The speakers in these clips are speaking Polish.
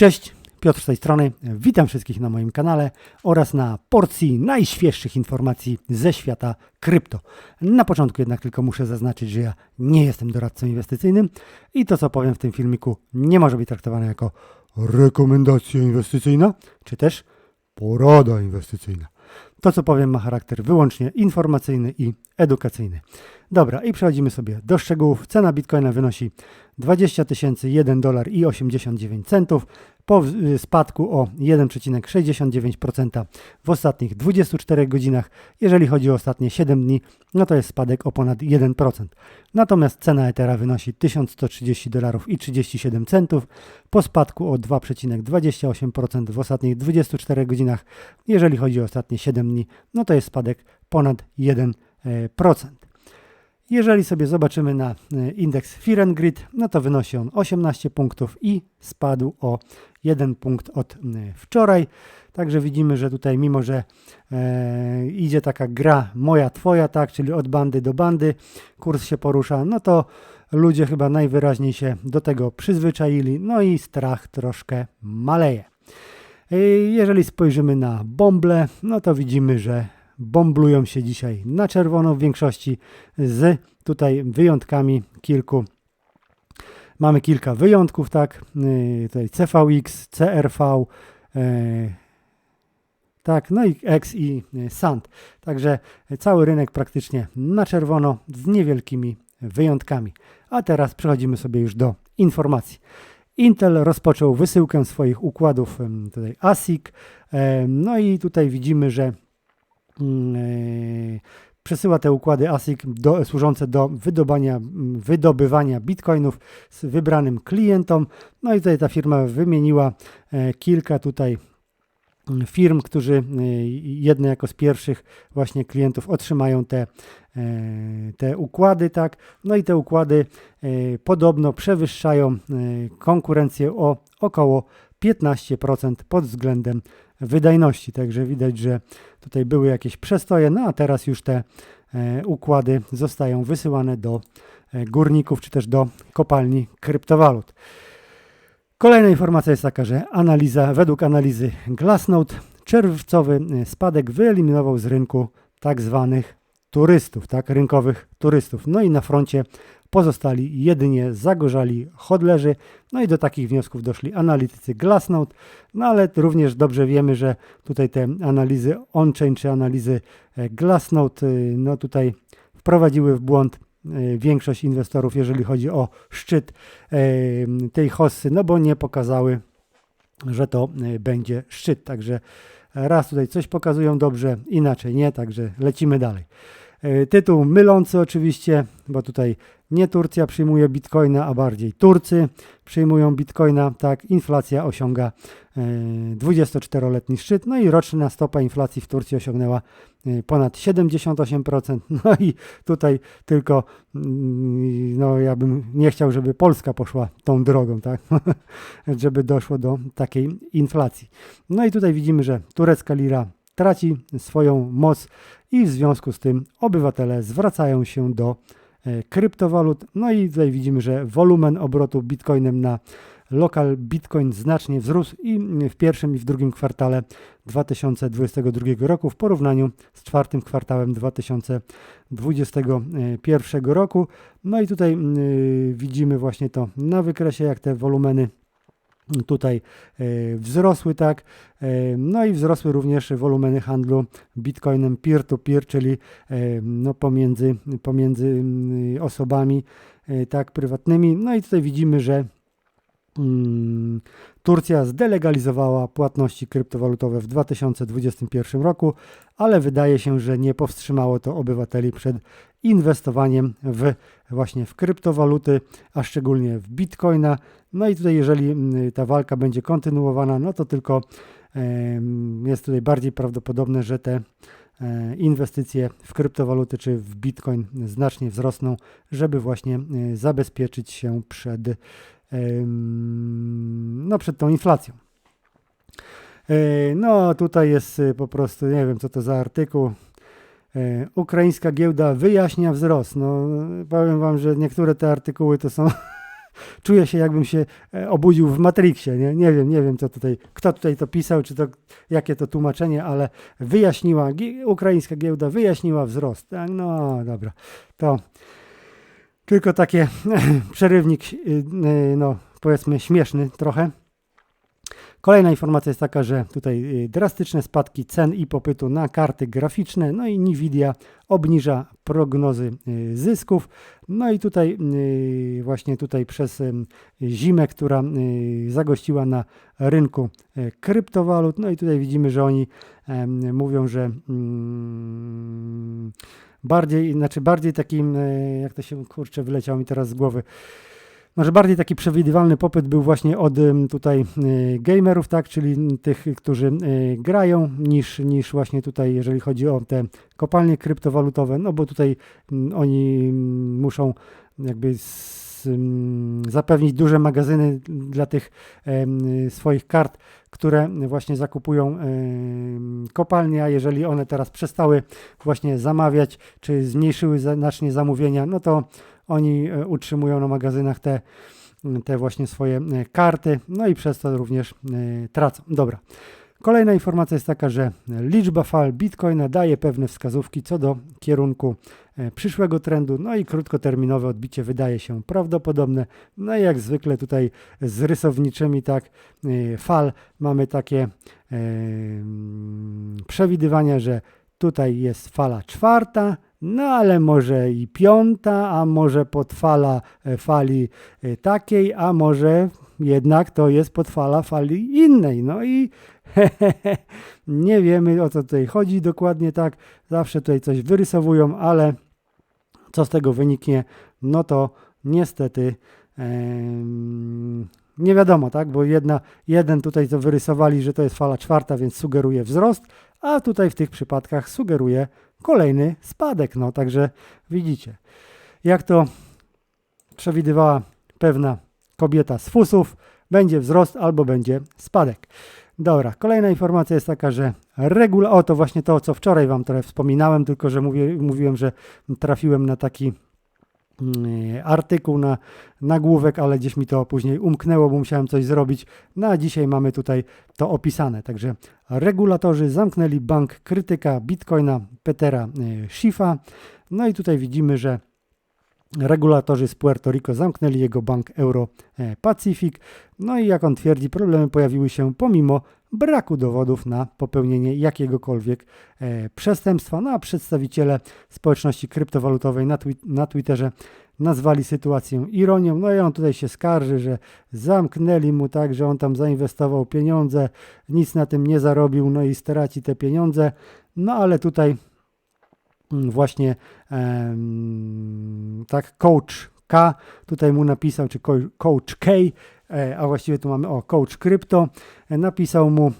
Cześć, Piotr z tej strony. Witam wszystkich na moim kanale oraz na porcji najświeższych informacji ze świata krypto. Na początku jednak tylko muszę zaznaczyć, że ja nie jestem doradcą inwestycyjnym i to, co powiem w tym filmiku, nie może być traktowane jako rekomendacja inwestycyjna, czy też porada inwestycyjna. To, co powiem, ma charakter wyłącznie informacyjny i edukacyjny. Dobra, i przechodzimy sobie do szczegółów. Cena bitcoina wynosi 20 1 dolar i 89 centów po y, spadku o 1,69% w ostatnich 24 godzinach. Jeżeli chodzi o ostatnie 7 dni, no to jest spadek o ponad 1%. Natomiast cena Ethera wynosi 1130 dolarów i 37 centów po spadku o 2,28% w ostatnich 24 godzinach. Jeżeli chodzi o ostatnie 7 dni, no to jest spadek ponad 1%. Jeżeli sobie zobaczymy na e, indeks Fear and Grid, no to wynosi on 18 punktów i spadł o 1 punkt od wczoraj. Także widzimy, że tutaj mimo, że e, idzie taka gra moja, twoja, tak, czyli od bandy do bandy, kurs się porusza, no to ludzie chyba najwyraźniej się do tego przyzwyczaili, no i strach troszkę maleje. E, jeżeli spojrzymy na bąble, no to widzimy, że bomblują się dzisiaj na czerwono w większości z tutaj wyjątkami kilku. Mamy kilka wyjątków, tak, yy, tutaj CVX, CRV, yy, tak, no i X i yy, SAND. Także cały rynek praktycznie na czerwono z niewielkimi wyjątkami. A teraz przechodzimy sobie już do informacji. Intel rozpoczął wysyłkę swoich układów tutaj ASIC. No i tutaj widzimy, że e, przesyła te układy ASIC do, służące do wydobania, mm, wydobywania bitcoinów z wybranym klientom. No i tutaj ta firma wymieniła e, kilka tutaj mm, firm, którzy e, jedne jako z pierwszych właśnie klientów otrzymają te, te układy, tak. No i te układy podobno przewyższają konkurencję o około 15% pod względem wydajności. Także widać, że tutaj były jakieś przestoje, no a teraz już te e, układy zostają wysyłane do e, górników czy też do kopalni kryptowalut. Kolejna informacja jest taka, że analiza, według analizy Glassnode czerwcowy e, spadek wyeliminował z rynku tak zwanych turystów, tak, rynkowych turystów. No i na froncie pozostali jedynie zagorzali hodlerzy. No i do takich wniosków doszli analitycy Glassnode, no ale również dobrze wiemy, że tutaj te analizy on-chain czy analizy e, Glassnode, e, no tutaj wprowadziły w błąd e, większość inwestorów, jeżeli chodzi o szczyt tej hossy, no bo nie pokazały, że to będzie szczyt. Także raz tutaj coś pokazują dobrze, inaczej nie, także lecimy dalej. Tytuł mylący oczywiście, bo tutaj nie Turcja przyjmuje bitcoina, a bardziej Turcy przyjmują bitcoina. Tak, inflacja osiąga 24-letni e, szczyt, no i roczna stopa inflacji w Turcji osiągnęła e, ponad 78%. No i tutaj tylko, mm, no ja bym nie chciał, żeby Polska poszła tą drogą, tak, żeby doszło do takiej inflacji. No i tutaj widzimy, że turecka lira traci swoją moc i w związku z tym obywatele zwracają się do kryptowalut. No i tutaj widzimy, że wolumen obrotu bitcoinem na lokal bitcoin znacznie wzrósł i w pierwszym i w drugim kwartale 2022 roku w porównaniu z czwartym kwartałem 2021 roku. No i tutaj widzimy właśnie to na wykresie, jak te wolumeny tutaj e, wzrosły, tak. E, no i wzrosły również wolumeny handlu bitcoinem peer-to-peer, czyli e, no pomiędzy, pomiędzy mm, osobami tak prywatnymi. No i tutaj widzimy, że Turcja zdelegalizowała płatności kryptowalutowe w 2021 roku, ale wydaje się, że nie powstrzymało to obywateli przed inwestowaniem w właśnie w kryptowaluty, a szczególnie w bitcoina. No i tutaj jeżeli mm, ta walka będzie kontynuowana, no to tylko jest tutaj bardziej prawdopodobne, że te e, inwestycje w kryptowaluty czy w bitcoin znacznie wzrosną, żeby właśnie e, zabezpieczyć się przed, no, przed tą inflacją. No tutaj jest po prostu, nie wiem co to za artykuł, Ukraińska giełda wyjaśnia wzrost. No, powiem Wam, że niektóre te artykuły to są czuję się jakbym się e, obudził w Matrixie, nie? nie wiem, nie wiem co tutaj, kto tutaj to pisał, czy to, jakie to tłumaczenie, ale wyjaśniła, ukraińska giełda wyjaśniła wzrost, tak? no dobra, to tylko takie przerywnik, y, y, no powiedzmy śmieszny trochę. Kolejna informacja jest taka, że tutaj y, drastyczne spadki cen i popytu na karty graficzne, no i Nvidia obniża prognozy zysków. No i tutaj właśnie tutaj przez zimę, która zagościła na rynku kryptowalut, no i tutaj widzimy, że oni mówią, że mm, bardziej, znaczy bardziej takim, jak to się kurczę wyleciało mi teraz z głowy, może bardziej taki przewidywalny popyt był właśnie od tutaj y, gamerów, tak, czyli tych, którzy y, grają, niż, niż właśnie tutaj, jeżeli chodzi o te kopalnie kryptowalutowe, no bo tutaj oni muszą jakby zapewnić duże magazyny dla tych swoich kart, które właśnie zakupują kopalnie, a jeżeli one teraz przestały właśnie zamawiać, czy zmniejszyły znacznie zamówienia, no to oni e, utrzymują na magazynach te, te właśnie swoje e, karty, no i przez to również e, tracą. Dobra. Kolejna informacja jest taka, że liczba fal Bitcoina daje pewne wskazówki co do kierunku przyszłego trendu, no i krótkoterminowe odbicie wydaje się prawdopodobne. No i jak zwykle tutaj z rysowniczymi tak fal mamy takie przewidywania, że tutaj jest fala czwarta, no ale może i piąta, a może podfala e, fali e, takiej, a może jednak to jest podfala fali innej. No i nie wiemy o co tutaj chodzi dokładnie tak. Zawsze tutaj coś wyrysowują, ale co z tego wyniknie, no to niestety nie wiadomo, tak? Bo jedna, jeden tutaj to wyrysowali, że to jest fala czwarta, więc sugeruje wzrost, a tutaj w tych przypadkach sugeruje kolejny spadek. No także widzicie, jak to przewidywała pewna kobieta z fusów, będzie wzrost albo będzie spadek. Dobra, kolejna informacja jest taka, że regula, o to właśnie to, co wczoraj Wam trochę wspominałem, tylko że mówię, mówiłem, że trafiłem na taki mm, artykuł na nagłówek, ale gdzieś mi to później umknęło, bo musiałem coś zrobić. No a dzisiaj mamy tutaj to opisane. Także regulatorzy zamknęli bank krytyka Bitcoina Petera e, Schifa. No i tutaj widzimy, że regulatorzy z Puerto Rico zamknęli jego bank Euro e, Pacific. No i jak on twierdzi, problemy pojawiły się pomimo braku dowodów na popełnienie jakiegokolwiek e, przestępstwa. No a przedstawiciele społeczności kryptowalutowej na, twi na Twitterze nazwali sytuację ironią. No i on tutaj się skarży, że zamknęli mu tak, że on tam zainwestował pieniądze, nic na tym nie zarobił, no i straci te pieniądze. No ale tutaj właśnie um, tak coach K tutaj mu napisał, czy coach K E, a właściwie tu mamy o coach Crypto, e, napisał mu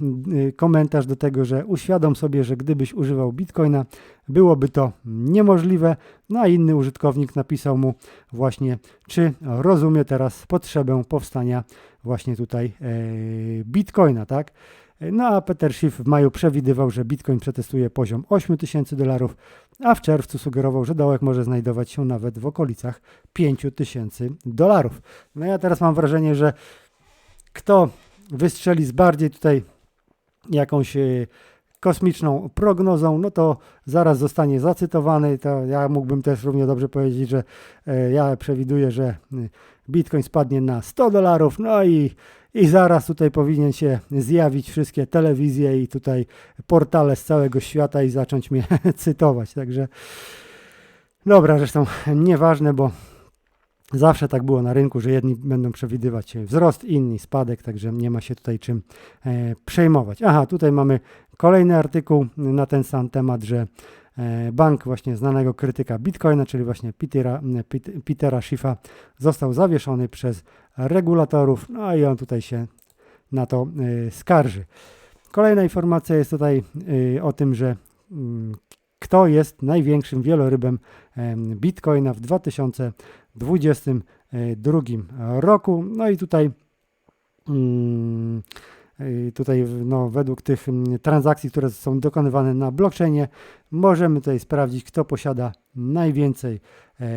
y, komentarz do tego, że uświadom sobie, że gdybyś używał Bitcoina, byłoby to niemożliwe. No a inny użytkownik napisał mu właśnie, czy rozumie teraz potrzebę powstania właśnie tutaj e, Bitcoina, tak? No a Peter Schiff w maju przewidywał, że Bitcoin przetestuje poziom 8000 dolarów, a w czerwcu sugerował, że dołek może znajdować się nawet w okolicach 5000 dolarów. No ja teraz mam wrażenie, że kto wystrzeli z bardziej tutaj jakąś e, kosmiczną prognozą, no to zaraz zostanie zacytowany. To ja mógłbym też równie dobrze powiedzieć, że e, ja przewiduję, że e, Bitcoin spadnie na 100 dolarów, no i i zaraz tutaj powinien się zjawić wszystkie telewizje i tutaj portale z całego świata i zacząć mnie cytować. Także dobra, zresztą nieważne, bo zawsze tak było na rynku, że jedni będą przewidywać wzrost, inni spadek, także nie ma się tutaj czym e, przejmować. Aha, tutaj mamy kolejny artykuł na ten sam temat, że e, bank właśnie znanego krytyka Bitcoina, czyli właśnie Petera, Petera Schiffa, został zawieszony przez regulatorów, no i on tutaj się na to y, skarży. Kolejna informacja jest tutaj y, o tym, że mm, kto jest największym wielorybem Bitcoina w 2022 roku. No i tutaj mm, y, tutaj no, według tych mm, transakcji, które są dokonywane na blockchainie, możemy tutaj sprawdzić, kto posiada najwięcej e,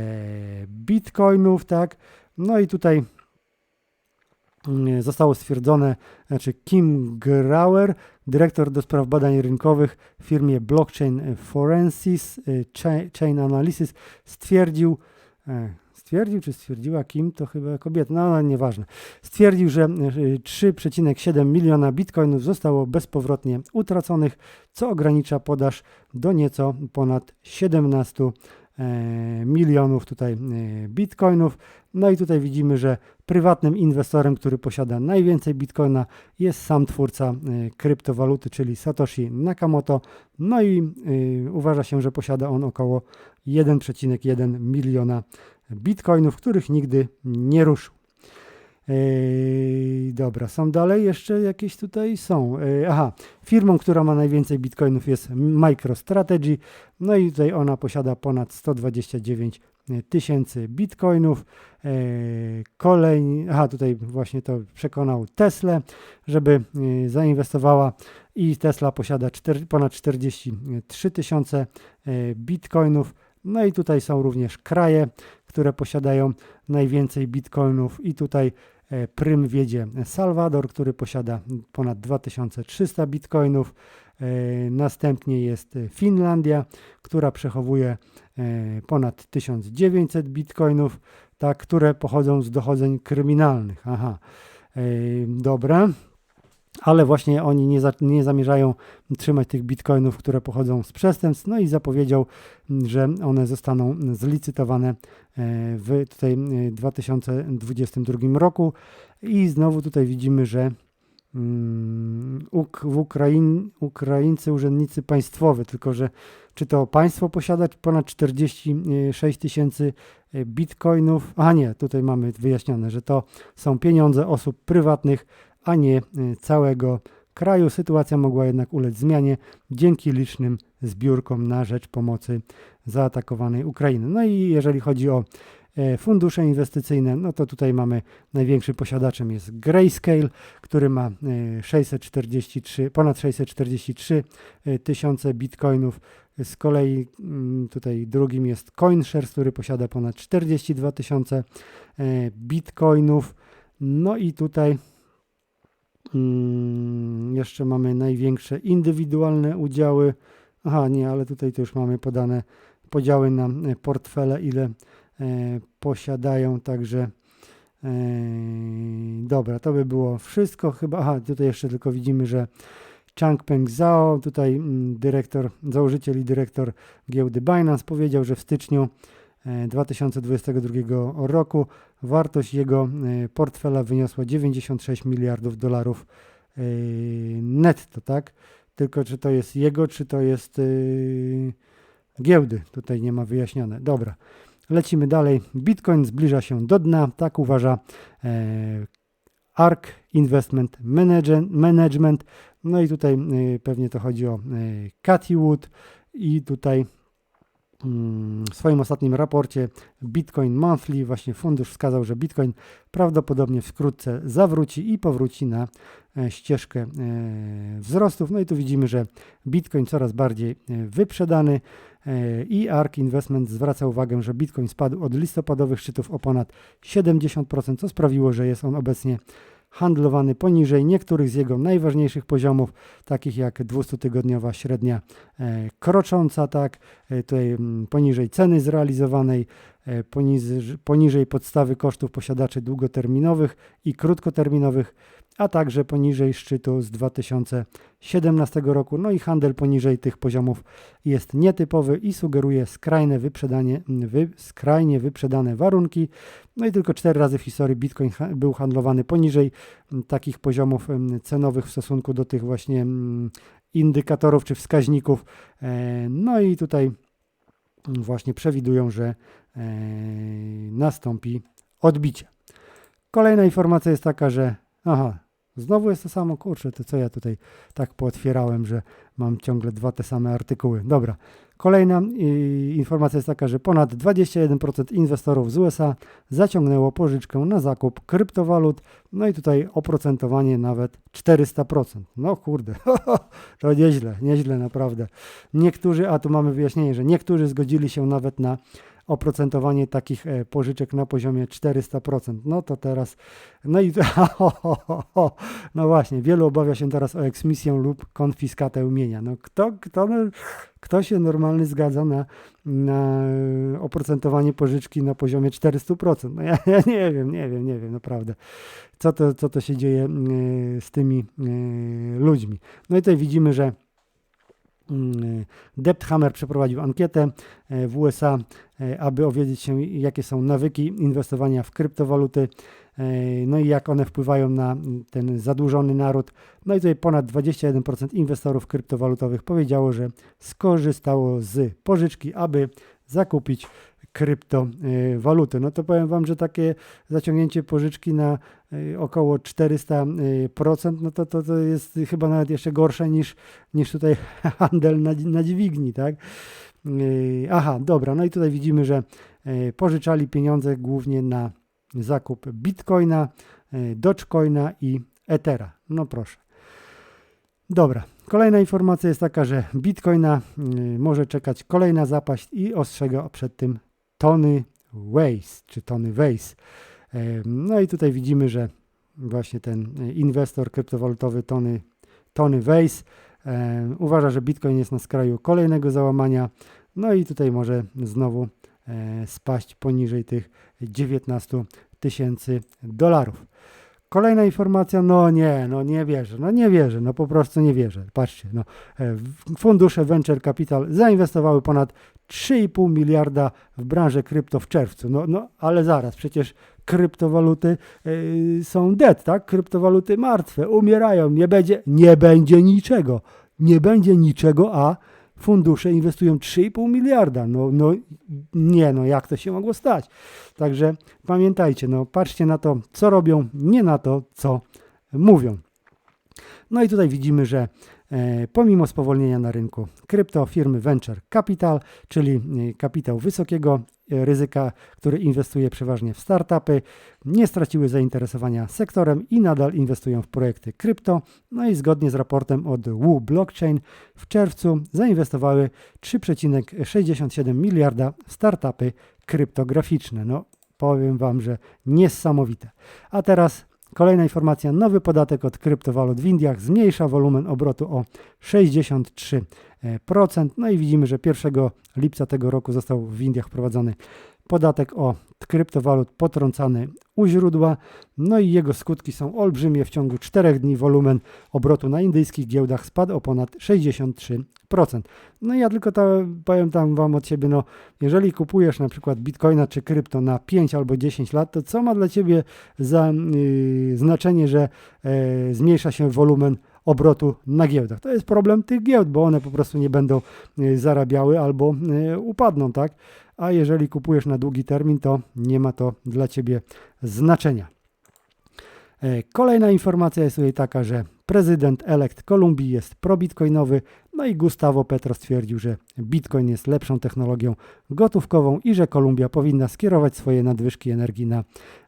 bitcoinów, tak? No i tutaj zostało stwierdzone, znaczy Kim Grauer, dyrektor do spraw badań rynkowych w firmie Blockchain Forensics Chain Analysis, stwierdził, stwierdził, czy stwierdziła Kim, to chyba kobieta, no nieważne, stwierdził, że 3,7 miliona bitcoinów zostało bezpowrotnie utraconych, co ogranicza podaż do nieco ponad 17 e, milionów tutaj e, bitcoinów. No i tutaj widzimy, że prywatnym inwestorem, który posiada najwięcej bitcoina jest sam twórca e, kryptowaluty, czyli Satoshi Nakamoto. No i uważa się, że posiada on około 1,1 miliona bitcoinów, których nigdy nie ruszył. Yy, dobra, są dalej jeszcze jakieś tutaj? Są. Yy, aha, firmą, która ma najwięcej bitcoinów jest MicroStrategy. No i tutaj ona posiada ponad 129 tysięcy bitcoinów. Kolejny, aha, tutaj właśnie to przekonał Tesla, żeby yy, zainwestowała i Tesla posiada 4, ponad 43 tysiące yy, bitcoinów. No i tutaj są również kraje, które posiadają najwięcej bitcoinów i tutaj e, prym wiedzie Salwador, który posiada ponad 2300 bitcoinów. E, następnie jest Finlandia, która przechowuje e, ponad 1900 bitcoinów, tak, które pochodzą z dochodzeń kryminalnych. Aha, dobra ale właśnie oni nie, za, nie zamierzają trzymać tych bitcoinów, które pochodzą z przestępstw, no i zapowiedział, że one zostaną zlicytowane e, w tutaj 2022 roku. I znowu tutaj widzimy, że mm, w Ukrain, Ukraińcy urzędnicy państwowi, tylko że czy to państwo posiada ponad 46 tysięcy e, bitcoinów, a nie, tutaj mamy wyjaśnione, że to są pieniądze osób prywatnych, a nie y, całego kraju. Sytuacja mogła jednak ulec zmianie dzięki licznym zbiórkom na rzecz pomocy zaatakowanej Ukrainy. No i jeżeli chodzi o e, fundusze inwestycyjne, no to tutaj mamy największym posiadaczem jest Grayscale, który ma 643, e, ponad 643 e, tysiące bitcoinów. Z kolei mm, tutaj drugim jest CoinShares, który posiada ponad 42 tysiące bitcoinów. No i tutaj Hmm, jeszcze mamy największe indywidualne udziały. Aha, nie, ale tutaj to już mamy podane podziały na e, portfele, ile e, posiadają, także e, dobra, to by było wszystko chyba. Aha, tutaj jeszcze tylko widzimy, że Changpeng Zhao, tutaj mm, dyrektor, założyciel i dyrektor giełdy Binance powiedział, że w styczniu 2022 roku wartość jego e, portfela wyniosła 96 miliardów dolarów e, netto, tak? Tylko czy to jest jego, czy to jest e, giełdy, tutaj nie ma wyjaśnione. Dobra, lecimy dalej. Bitcoin zbliża się do dna, tak uważa ARK Investment Management. No i tutaj pewnie to chodzi o Cathy Wood i tutaj w swoim ostatnim raporcie Bitcoin Monthly właśnie fundusz wskazał, że Bitcoin prawdopodobnie wkrótce zawróci i powróci na e, ścieżkę e, wzrostów. No i tu widzimy, że Bitcoin coraz bardziej e, wyprzedany i ARK Investment zwraca uwagę, że Bitcoin spadł od listopadowych szczytów o ponad 70%, co sprawiło, że jest on obecnie handlowany poniżej niektórych z jego najważniejszych poziomów, takich jak 200-tygodniowa średnia e, krocząca, tak, e, tutaj mm, poniżej ceny zrealizowanej, e, poniżej, poniżej podstawy kosztów posiadaczy długoterminowych i krótkoterminowych, a także poniżej szczytu z 2017 roku. No i handel poniżej tych poziomów jest nietypowy i sugeruje skrajne wyprzedanie, wy, skrajnie wyprzedane warunki. No i tylko cztery razy w historii Bitcoin był handlowany poniżej takich poziomów cenowych w stosunku do tych właśnie indykatorów czy wskaźników. E, no i tutaj właśnie przewidują, że e, nastąpi odbicie. Kolejna informacja jest taka, że aha, Znowu jest to samo, kurczę, to co ja tutaj tak pootwierałem, że mam ciągle dwa te same artykuły. Dobra, kolejna y, informacja jest taka, że ponad 21% inwestorów z USA zaciągnęło pożyczkę na zakup kryptowalut, no i tutaj oprocentowanie nawet 400%. No kurde, to nieźle, nieźle naprawdę. Niektórzy, a tu mamy wyjaśnienie, że niektórzy zgodzili się nawet na oprocentowanie takich e, pożyczek na poziomie 400%. No to teraz, no i no właśnie, wielu obawia się teraz o eksmisję lub konfiskatę mienia. No kto, kto, kto się normalny zgadza na, na oprocentowanie pożyczki na poziomie 400%? No ja, ja nie wiem, nie wiem, nie wiem, naprawdę. Co to, co to się dzieje z tymi ludźmi? No i tutaj widzimy, że Mm, Depthammer przeprowadził ankietę e, w USA, e, aby dowiedzieć się, jakie są nawyki inwestowania w kryptowaluty, e, no i jak one wpływają na ten zadłużony naród. No i tutaj ponad 21% inwestorów kryptowalutowych powiedziało, że skorzystało z pożyczki, aby zakupić kryptowaluty. No to powiem Wam, że takie zaciągnięcie pożyczki na y, około 400%, no to, to, to jest chyba nawet jeszcze gorsze niż, niż tutaj handel na, na dźwigni, tak? Y, aha, dobra, no i tutaj widzimy, że y, pożyczali pieniądze głównie na zakup Bitcoina, Dogecoina i Ethera. No proszę. Dobra, kolejna informacja jest taka, że Bitcoina może czekać kolejna zapaść i ostrzega przed tym Tony Weiss, czy Tony Weiss. No i tutaj widzimy, że właśnie ten inwestor kryptowalutowy Tony, Tony Weiss uważa, że Bitcoin jest na skraju kolejnego załamania. No i tutaj może znowu e, spaść poniżej tych 19 tysięcy dolarów. Kolejna informacja, no nie, no nie wierzę, no nie wierzę, no po prostu nie wierzę. Patrzcie, no, e, fundusze Venture Capital zainwestowały ponad 3,5 miliarda w branżę krypto w czerwcu. No, no ale zaraz, przecież kryptowaluty yy, są dead, tak? Kryptowaluty martwe, umierają, nie będzie, nie będzie niczego. Nie będzie niczego, a fundusze inwestują 3,5 miliarda. No, no nie, no jak to się mogło stać? Także pamiętajcie, no patrzcie na to, co robią, nie na to, co mówią. No i tutaj widzimy, że E, pomimo spowolnienia na rynku krypto, firmy Venture Capital, czyli e, kapitał wysokiego e, ryzyka, który inwestuje przeważnie w startupy, nie straciły zainteresowania sektorem i nadal inwestują w projekty krypto. No i zgodnie z raportem od Wu Blockchain w czerwcu zainwestowały 3,67 miliarda w startupy kryptograficzne. No powiem Wam, że niesamowite. A teraz Kolejna informacja, nowy podatek od kryptowalut w Indiach zmniejsza wolumen obrotu o 63%. No i widzimy, że 1 lipca tego roku został w Indiach wprowadzony podatek o kryptowalut potrącany u źródła, no i jego skutki są olbrzymie. W ciągu 4 dni wolumen obrotu na indyjskich giełdach spadł o ponad 63%. No ja tylko to powiem tam Wam od siebie, no jeżeli kupujesz na przykład bitcoina czy krypto na 5 albo 10 lat, to co ma dla Ciebie za yy, znaczenie, że yy, zmniejsza się wolumen obrotu na giełdach. To jest problem tych giełd, bo one po prostu nie będą y, zarabiały albo y, upadną, tak? A jeżeli kupujesz na długi termin, to nie ma to dla Ciebie znaczenia. E, kolejna informacja jest tutaj taka, że prezydent elekt Kolumbii jest probitcoinowy, no i Gustavo Petro stwierdził, że Bitcoin jest lepszą technologią gotówkową i że Kolumbia powinna skierować swoje nadwyżki energii na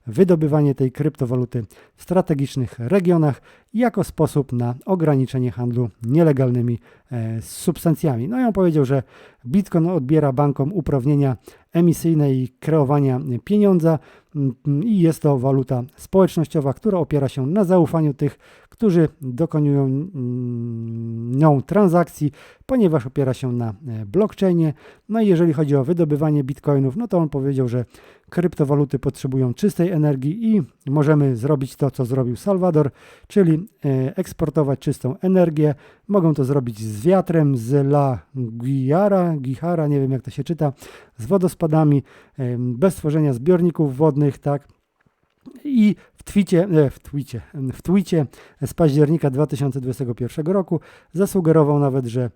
wydobywanie tej kryptowaluty w strategicznych regionach jako sposób na ograniczenie handlu nielegalnymi e, substancjami. No i on powiedział, że Bitcoin odbiera bankom uprawnienia emisyjne i kreowania pieniądza mm, i jest to waluta społecznościowa, która opiera się na zaufaniu tych, którzy dokonują mm, nią transakcji, ponieważ opiera się na e, blockchainie. No i jeżeli chodzi o wydobywanie bitcoinów, no to on powiedział, że kryptowaluty potrzebują czystej energii i możemy zrobić to, co zrobił Salwador, czyli e, eksportować czystą energię. Mogą to zrobić z wiatrem, z La Guiara, Gihara, nie wiem jak to się czyta, z wodospadami, e, bez tworzenia zbiorników wodnych, tak. I w twicie, e, w, twicie, w twicie z października 2021 roku zasugerował nawet, że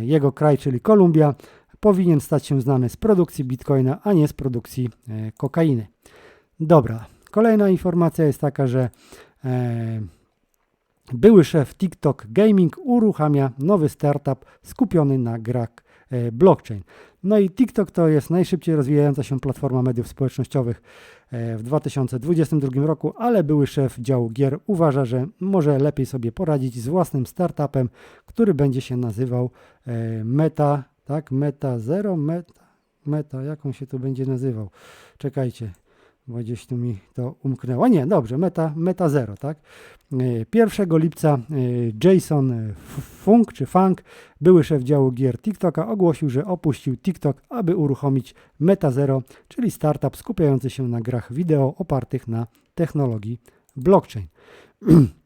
jego kraj, czyli Kolumbia, powinien stać się znany z produkcji bitcoina, a nie z produkcji e, kokainy. Dobra, kolejna informacja jest taka, że e, były szef TikTok Gaming uruchamia nowy startup skupiony na grach e, blockchain. No i TikTok to jest najszybciej rozwijająca się platforma mediów społecznościowych e, w 2022 roku, ale były szef działu gier uważa, że może lepiej sobie poradzić z własnym startupem, który będzie się nazywał e, Meta tak, meta 0, meta, Meta, jak on się to będzie nazywał? Czekajcie, bo gdzieś tu mi to umknęło. Nie, dobrze, Meta, Meta Zero, tak? E, 1 lipca e, Jason e, Funk czy Funk, były szef działu gier TikToka, ogłosił, że opuścił TikTok, aby uruchomić Meta Zero, czyli startup skupiający się na grach wideo opartych na technologii blockchain.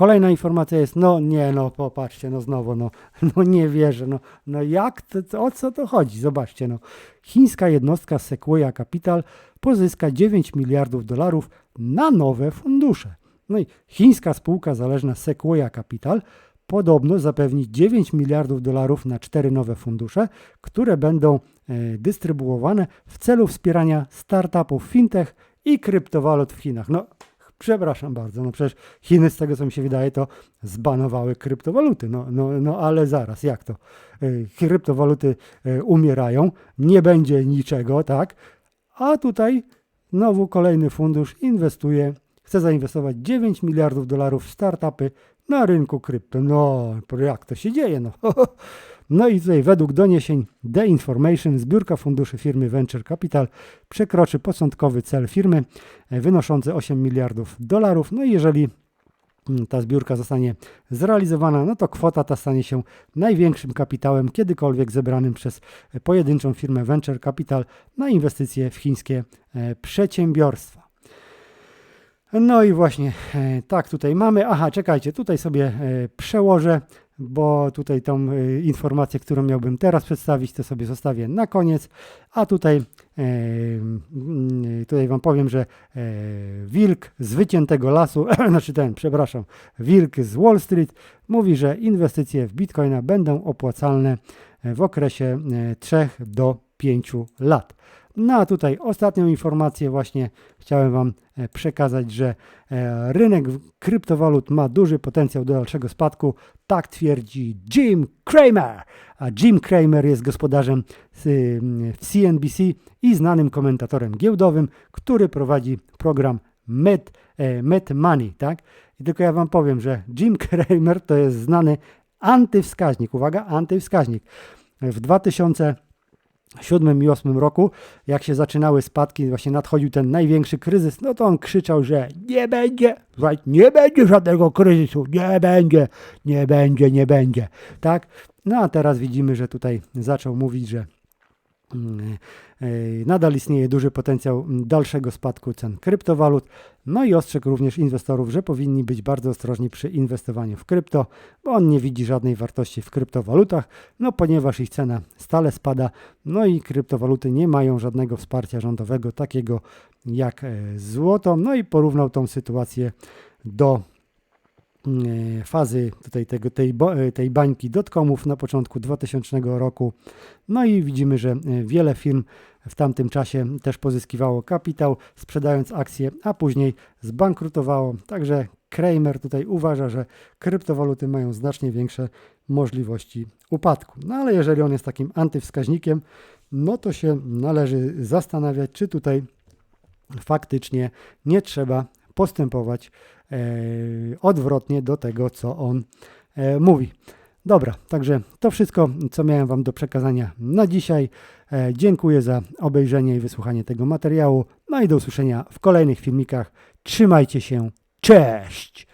Kolejna informacja jest, no nie, no popatrzcie, no znowu, no, no nie wierzę, no, no jak, to, to, o co to chodzi? Zobaczcie, no. Chińska jednostka Sequoia Capital pozyska 9 miliardów dolarów na nowe fundusze. No i chińska spółka zależna Sequoia Capital podobno zapewni 9 miliardów dolarów na cztery nowe fundusze, które będą e, dystrybuowane w celu wspierania startupów fintech i kryptowalut w Chinach. No, przepraszam bardzo, no przecież Chiny, z tego co mi się wydaje, to zbanowały kryptowaluty. No, no, no ale zaraz, jak to? E, Kryptowaluty e, umierają, nie będzie niczego, tak? A tutaj znowu kolejny fundusz inwestuje, chce zainwestować 9 miliardów dolarów w startupy na rynku krypto. No, jak to się dzieje? No, no i tutaj według doniesień The Information zbiórka funduszy firmy Venture Capital przekroczy posądkowy cel firmy e, wynoszący 8 miliardów dolarów. No i jeżeli mm, ta zbiórka zostanie zrealizowana, no to kwota ta stanie się największym kapitałem kiedykolwiek zebranym przez e, pojedynczą firmę Venture Capital na inwestycje w chińskie e, przedsiębiorstwa. No i właśnie tak tutaj mamy. Aha, czekajcie, tutaj sobie przełożę, bo tutaj tą e, informację, którą miałbym teraz przedstawić, to sobie zostawię na koniec. A tutaj, e, mm, tutaj Wam powiem, że wilk z wyciętego lasu, znaczy ten, przepraszam, wilk z Wall Street mówi, że inwestycje w bitcoina będą opłacalne w okresie e, 3 do 5 lat. No a tutaj ostatnią informację właśnie chciałem Wam przekazać, że e, rynek kryptowalut ma duży potencjał do dalszego spadku. Tak twierdzi Jim Cramer. A Jim Cramer jest gospodarzem w CNBC i znanym komentatorem giełdowym, który prowadzi program Med, e, Med Money. Tak? I tylko ja Wam powiem, że Jim Cramer to jest znany antywskaźnik. Uwaga, antywskaźnik. W 2000 2007 i 2008 roku, jak się zaczynały spadki, właśnie nadchodził ten największy kryzys, no to on krzyczał, że nie będzie, nie będzie żadnego kryzysu, nie będzie, nie będzie, nie będzie, tak? No a teraz widzimy, że tutaj zaczął mówić, że mm, e, nadal istnieje duży potencjał dalszego spadku cen kryptowalut, no i ostrzegł również inwestorów, że powinni być bardzo ostrożni przy inwestowaniu w krypto, bo on nie widzi żadnej wartości w kryptowalutach, no ponieważ ich cena stale spada, no i kryptowaluty nie mają żadnego wsparcia rządowego, takiego jak e, złoto. No i porównał tą sytuację do e, fazy tutaj tego, tej, e, tej bańki dotcomów na początku 2000 roku. No i widzimy, że wiele firm w tamtym czasie też pozyskiwało kapitał, sprzedając akcje, a później zbankrutowało. Także Kramer tutaj uważa, że kryptowaluty mają znacznie większe możliwości upadku. No ale jeżeli on jest takim antywskaźnikiem, no to się należy zastanawiać, czy tutaj faktycznie nie trzeba postępować e, odwrotnie do tego, co on e, mówi. Dobra, także to wszystko, co miałem Wam do przekazania na dzisiaj. E, dziękuję za obejrzenie i wysłuchanie tego materiału. No i do usłyszenia w kolejnych filmikach. Trzymajcie się. Cześć!